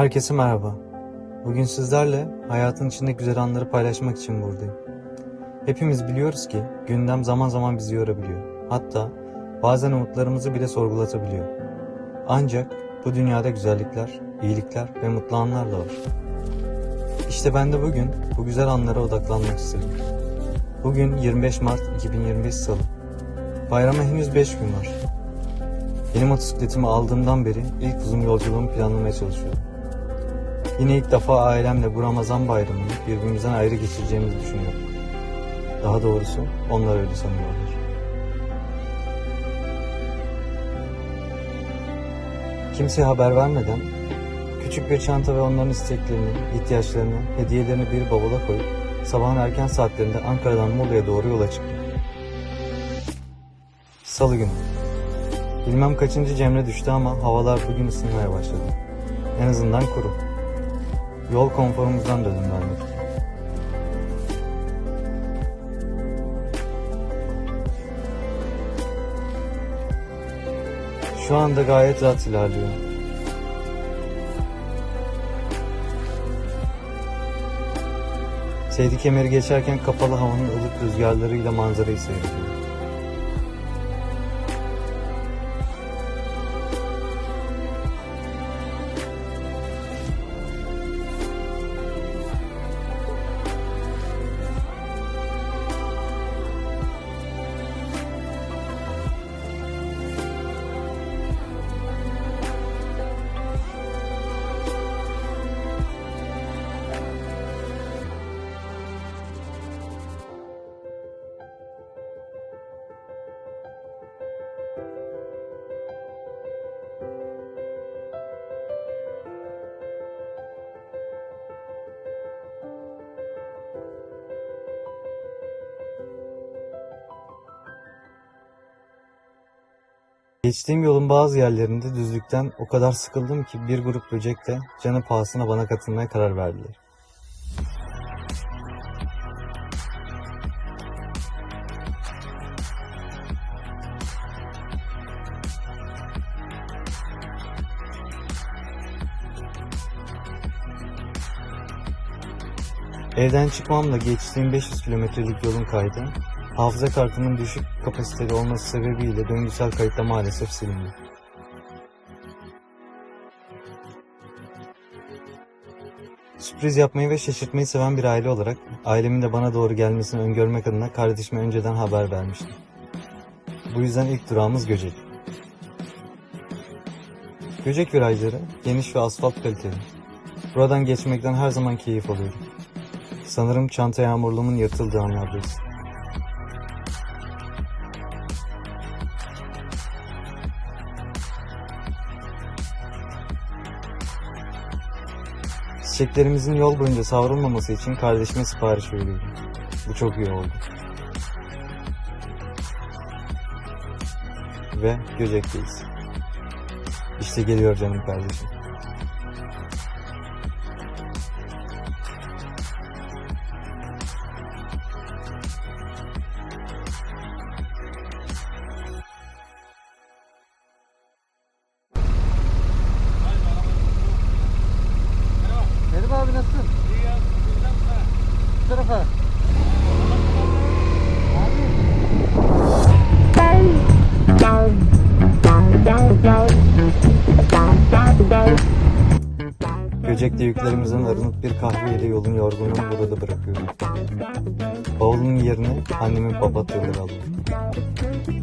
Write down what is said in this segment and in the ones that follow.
Herkese merhaba. Bugün sizlerle hayatın içinde güzel anları paylaşmak için buradayım. Hepimiz biliyoruz ki gündem zaman zaman bizi yorabiliyor. Hatta bazen umutlarımızı bile sorgulatabiliyor. Ancak bu dünyada güzellikler, iyilikler ve mutlu anlar da var. İşte ben de bugün bu güzel anlara odaklanmak istedim. Bugün 25 Mart 2025 Salı. Bayrama henüz 5 gün var. Yeni motosikletimi aldığımdan beri ilk uzun yolculuğumu planlamaya çalışıyorum. Yine ilk defa ailemle bu Ramazan bayramını birbirimizden ayrı geçireceğimizi düşünüyorum. Daha doğrusu onlar öyle sanıyorlar. Kimseye haber vermeden küçük bir çanta ve onların isteklerini, ihtiyaçlarını, hediyelerini bir bavula koyup sabahın erken saatlerinde Ankara'dan Muğla'ya doğru yola çıktım. Salı günü. Bilmem kaçıncı cemre düştü ama havalar bugün ısınmaya başladı. En azından kuru. Yol konforumuzdan da ödün vermedik. Şu anda gayet rahat ilerliyor. Seydi kemeri geçerken kapalı havanın ılık rüzgarlarıyla manzarayı seyrediyorum. Geçtiğim yolun bazı yerlerinde düzlükten o kadar sıkıldım ki bir grup böcek de canı pahasına bana katılmaya karar verdiler. Evden çıkmamla geçtiğim 500 kilometrelik yolun kaydı, hafıza kartımın düşük kapasiteli olması sebebiyle döngüsel kayıtta maalesef silindi. Sürpriz yapmayı ve şaşırtmayı seven bir aile olarak ailemin de bana doğru gelmesini öngörmek adına kardeşime önceden haber vermiştim. Bu yüzden ilk durağımız Göcek. Göcek virajları geniş ve asfalt kaliteli. Buradan geçmekten her zaman keyif alıyorum. Sanırım çanta yağmurluğumun yırtıldığı anlardayız. Çiçeklerimizin yol boyunca savrulmaması için kardeşime sipariş veriyorum. Bu çok iyi oldu. Ve Göcek'teyiz. İşte geliyor canım kardeşim. Tarafa. Göcek'te yüklerimizden arınıp bir kahve ile yolun yorgunluğunu burada bırakıyorum. Bavulun yerine annemin papatyaları alıyorum.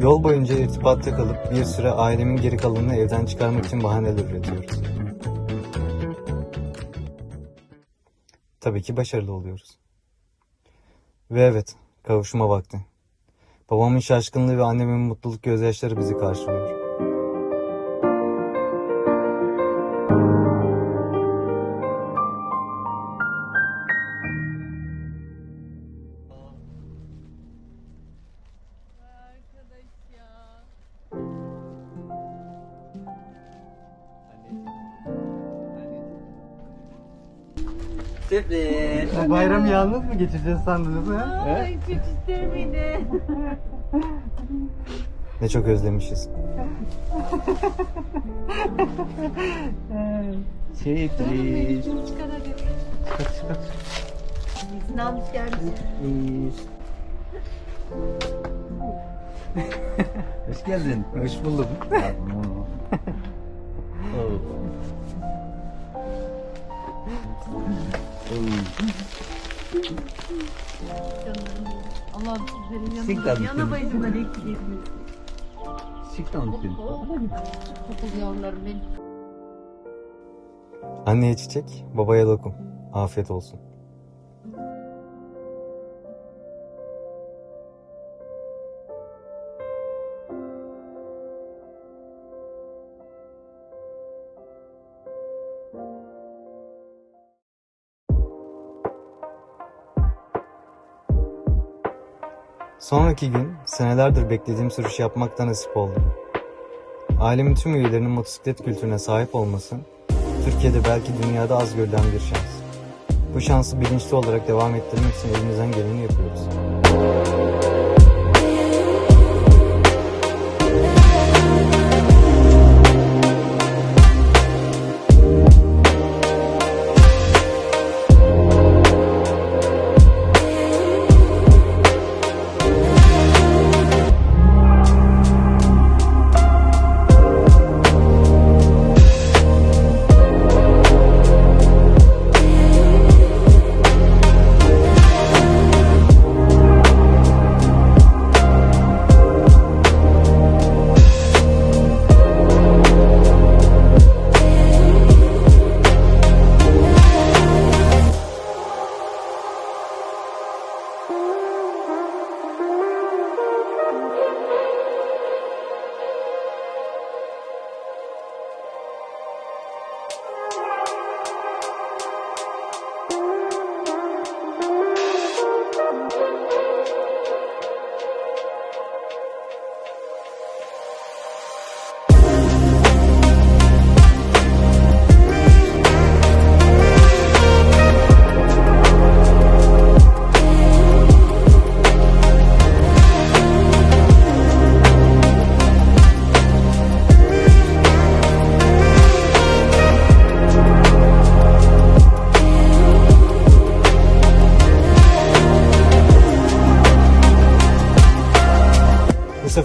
Yol boyunca irtibatta kalıp bir süre ailemin geri kalanını evden çıkarmak için bahaneler üretiyoruz. Tabii ki başarılı oluyoruz. Ve evet, kavuşma vakti. Babamın şaşkınlığı ve annemin mutluluk gözyaşları bizi karşılıyor. Sürpriz. Bayramı yalnız mı geçireceğiz sandınız ha? Ay çok isterim beni. Ne çok özlemişiz. Sürpriz. Çıkar hadi. Çıkart. İzin almış gelmiş. Sürpriz. Hoş geldin. Hoş buldum. Canlarım benim. Yana seni. başına eksik yavrularım benim. Anneye çiçek, babaya lokum. Afiyet olsun. Sonraki gün senelerdir beklediğim sürüş yapmaktan nasip oldu. Ailemin tüm üyelerinin motosiklet kültürüne sahip olması Türkiye'de belki dünyada az görülen bir şans. Bu şansı bilinçli olarak devam ettirmek için elimizden geleni yapıyoruz.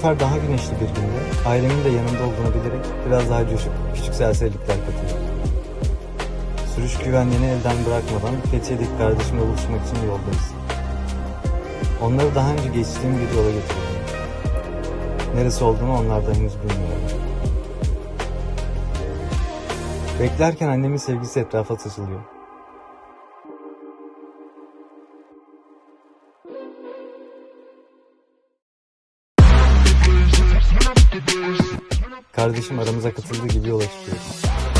Sefer daha güneşli bir günde ailemin de yanımda olduğunu bilerek biraz daha coşup küçük serserilikler katıyorum. Sürüş güvenliğini elden bırakmadan Fethiye'deki kardeşimle buluşmak için yoldayız. Onları daha önce geçtiğim bir yola getiriyorum. Neresi olduğunu onlar da henüz bilmiyorlar. Beklerken annemin sevgisi etrafa saçılıyor. Kardeşim aramıza katıldığı gibi yola çıkıyoruz.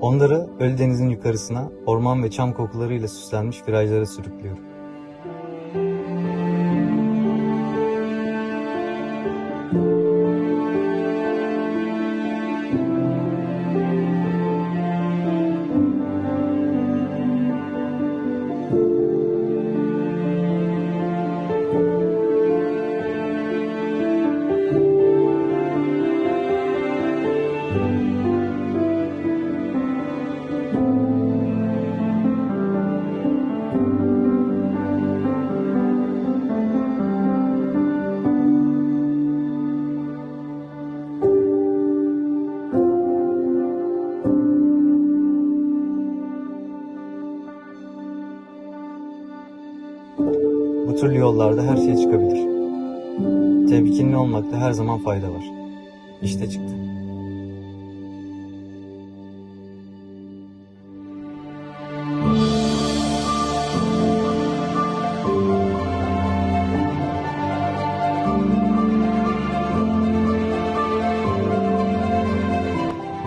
Onları Ölüdeniz'in yukarısına orman ve çam kokularıyla süslenmiş virajlara sürüklüyorum. Bu türlü yollarda her şey çıkabilir. Temkinli olmakta her zaman fayda var. İşte çıktı.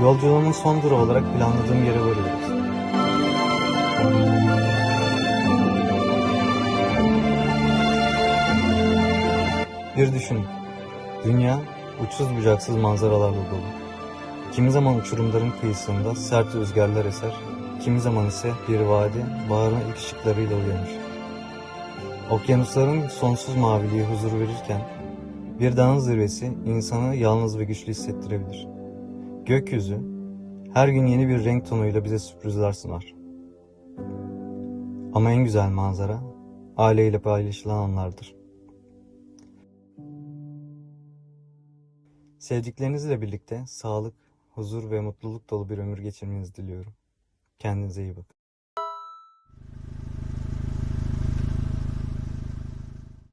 Yolculuğumun son durağı olarak planladığım yere varıyoruz. Bir düşünün. Dünya uçsuz bucaksız manzaralarla dolu. Kimi zaman uçurumların kıyısında sert rüzgarlar eser, kimi zaman ise bir vadi baharın ilk ışıklarıyla uyanır. Okyanusların sonsuz maviliği huzur verirken, bir dağın zirvesi insanı yalnız ve güçlü hissettirebilir. Gökyüzü her gün yeni bir renk tonuyla bize sürprizler sunar. Ama en güzel manzara aileyle paylaşılan anlardır. Sevdiklerinizle birlikte sağlık, huzur ve mutluluk dolu bir ömür geçirmenizi diliyorum. Kendinize iyi bakın.